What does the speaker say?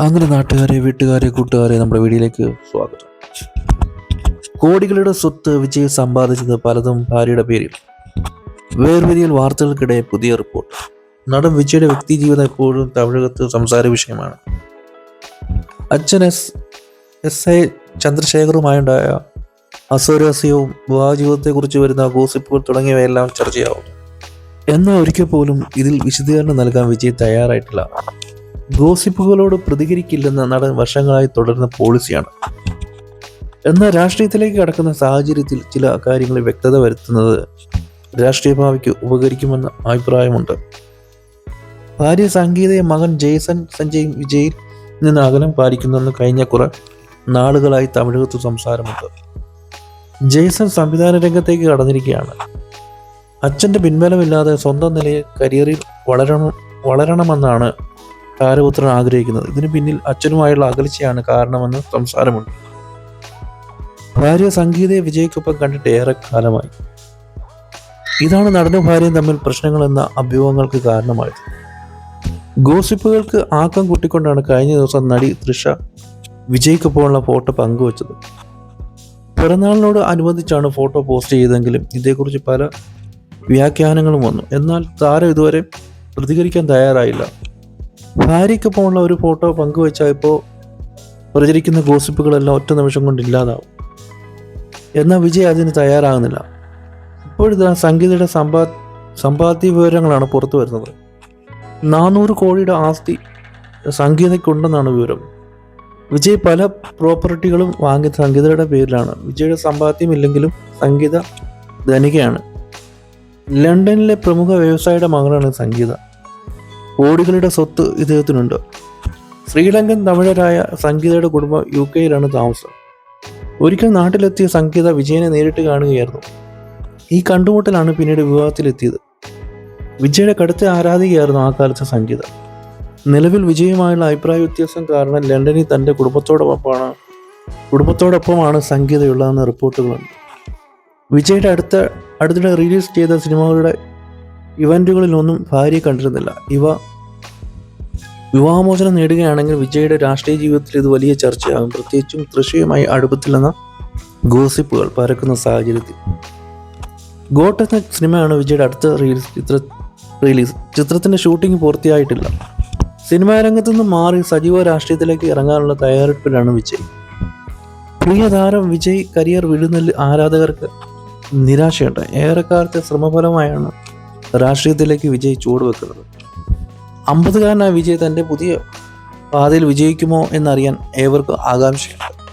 അങ്ങനെ നാട്ടുകാരെ വീട്ടുകാരെ കൂട്ടുകാരെ നമ്മുടെ വീടിലേക്ക് സ്വാഗതം. കോടികളുടെ സ്വത്ത് വിജയ് സമ്പാദിച്ചത് പലതും ഭാര്യയുടെ പേരിൽ. വേർവിരിയൽ വാർത്തകൾക്കിടെ പുതിയ റിപ്പോർട്ട്. നടൻ വിജയുടെ വ്യക്തി ജീവിതം എപ്പോഴും തമിഴകത്ത് സംസാര വിഷയമാണ്. അച്ഛൻ എസ് എസ് ഐ ചന്ദ്രശേഖറുമായുണ്ടായ അസ്വരസ്യവും വിവാഹ ജീവിതത്തെക്കുറിച്ച് വരുന്ന ഗോസിപ്പുകൾ തുടങ്ങിയവയെല്ലാം ചർച്ചയാവും. എന്നാൽ ഒരിക്കൽ പോലും ഇതിൽ വിശദീകരണം നൽകാൻ വിജയ് തയ്യാറായിട്ടില്ല. ഗോസിപ്പുകളോട് പ്രതികരിക്കില്ലെന്ന നടൻ വർഷങ്ങളായി തുടരുന്ന പോളിസിയാണ്. എന്നാൽ രാഷ്ട്രീയത്തിലേക്ക് കടക്കുന്ന സാഹചര്യത്തിൽ ചില കാര്യങ്ങളിൽ വ്യക്തത വരുത്തുന്നത് രാഷ്ട്രീയ ഭാവിക്ക് ഉപകരിക്കുമെന്ന അഭിപ്രായമുണ്ട്. ഭാര്യ സംഗീതയെ മകൻ ജയ്സൺ സഞ്ജയ് വിജയിൽ നിന്ന് അകലം പാലിക്കുന്നെന്ന് കഴിഞ്ഞ കുറെ നാളുകളായി തമിഴകത്ത് സംസാരമുണ്ട്. ജയ്സൺ സംവിധാന രംഗത്തേക്ക് കടന്നിരിക്കുകയാണ്. അച്ഛന്റെ പിൻബലമില്ലാതെ സ്വന്തം നിലയിൽ കരിയറിൽ വളരണം വളരണമെന്നാണ് താരപുത്രൻ ആഗ്രഹിക്കുന്നത്. ഇതിനു പിന്നിൽ അച്ഛനുമായുള്ള അകൽച്ചയാണ് കാരണമെന്ന് സംസാരമുണ്ട്. ഭാര്യ സംഗീതയെ വിജയ്ക്കൊപ്പം കണ്ടിട്ട് ഏറെ കാലമായി. ഇതാണ് നടനും ഭാര്യയും തമ്മിൽ പ്രശ്നങ്ങൾ എന്ന അഭ്യൂഹങ്ങൾക്ക് കാരണമായത്. ഗോസിപ്പുകൾക്ക് ആക്കം കൂട്ടിക്കൊണ്ടാണ് കഴിഞ്ഞ ദിവസം നടി തൃഷ വിജയ്ക്കൊപ്പമുള്ള ഫോട്ടോ പങ്കുവച്ചത്. പിറന്നാളിനോട് അനുബന്ധിച്ചാണ് ഫോട്ടോ പോസ്റ്റ് ചെയ്തെങ്കിലും ഇതേക്കുറിച്ച് പല വ്യാഖ്യാനങ്ങളും വന്നു. എന്നാൽ താരം ഇതുവരെ പ്രതികരിക്കാൻ തയ്യാറായില്ല. ഭാര്യയ്ക്കൊപ്പമുള്ള ഒരു ഫോട്ടോ പങ്കുവെച്ചാൽ ഇപ്പോൾ പ്രചരിക്കുന്ന ഗോസിപ്പുകളെല്ലാം ഒറ്റ നിമിഷം കൊണ്ട് ഇല്ലാതാവും. എന്നാൽ വിജയ് അതിന് തയ്യാറാകുന്നില്ല. ഇപ്പോഴിതാ സംഗീതയുടെ സമ്പാ സമ്പാദ്യ വിവരങ്ങളാണ് പുറത്തു വരുന്നത്. നാനൂറ് കോടിയുടെ ആസ്തി സംഗീതയ്ക്കുണ്ടെന്നാണ് വിവരം. വിജയ് പല പ്രോപ്പർട്ടികളും വാങ്ങി സംഗീതയുടെ പേരിലാണ്. വിജയുടെ സമ്പാദ്യം ഇല്ലെങ്കിലും സംഗീത ധനികയാണ്. ലണ്ടനിലെ പ്രമുഖ വ്യവസായിയുടെ മകളാണ് സംഗീത. കോടികളുടെ സ്വത്ത് ഇദ്ദേഹത്തിനുണ്ട്. ശ്രീലങ്കൻ തമിഴരായ സംഗീതയുടെ കുടുംബം യു കെയിലാണ് താമസം. ഒരിക്കൽ നാട്ടിലെത്തിയ സംഗീത വിജയനെ നേരിട്ട് കാണുകയായിരുന്നു. ഈ കണ്ടുമുട്ടലാണ് പിന്നീട് വിവാഹത്തിലെത്തിയത്. വിജയുടെ കടുത്ത ആരാധികയായിരുന്നു ആ കാലത്തെ സംഗീത. നിലവിൽ വിജയുമായുള്ള അഭിപ്രായ വ്യത്യാസം കാരണം ലണ്ടനിൽ തന്റെ കുടുംബത്തോടൊപ്പമാണ് കുടുംബത്തോടൊപ്പമാണ് സംഗീതയുള്ളതെന്ന റിപ്പോർട്ടുകളുണ്ട്. വിജയുടെ അടുത്ത അടുത്തിടെ റിലീസ് ചെയ്ത സിനിമകളുടെ ഇവന്റുകളിലൊന്നും ഭാര്യയെ കണ്ടിരുന്നില്ല. ഇവ വിവാഹമോചനം നേടുകയാണെങ്കിൽ വിജയുടെ രാഷ്ട്രീയ ജീവിതത്തിൽ ഇത് വലിയ ചർച്ചയാകും. പ്രത്യേകിച്ചും തൃശയുമായി അടുപ്പത്തില്ലെന്ന ഗോസിപ്പുകൾ പരക്കുന്ന സാഹചര്യത്തിൽ. ഗോട്ട് എന്ന സിനിമയാണ് വിജയുടെ അടുത്ത റിലീസ് ചിത്ര റിലീസ്. ചിത്രത്തിന്റെ ഷൂട്ടിംഗ് പൂർത്തിയായിട്ടില്ല. സിനിമാ രംഗത്തു നിന്ന് മാറി സജീവ രാഷ്ട്രീയത്തിലേക്ക് ഇറങ്ങാനുള്ള തയ്യാറെടുപ്പിലാണ് വിജയ്. പ്രിയ താരം വിജയ് കരിയർ വിടുന്നതിൽ ആരാധകർക്ക് നിരാശയുണ്ട്. ഏറെക്കാലത്തെ ശ്രമഫലമായാണ് രാഷ്ട്രീയത്തിലേക്ക് വിജയ് ചുവടുവെക്കുന്നത് അമ്പതുകാരനായ വിജയ് തന്റെ പുതിയ പാതയിൽ വിജയിക്കുമോ എന്നറിയാൻ ഏവർക്കും ആകാംക്ഷയുണ്ട്.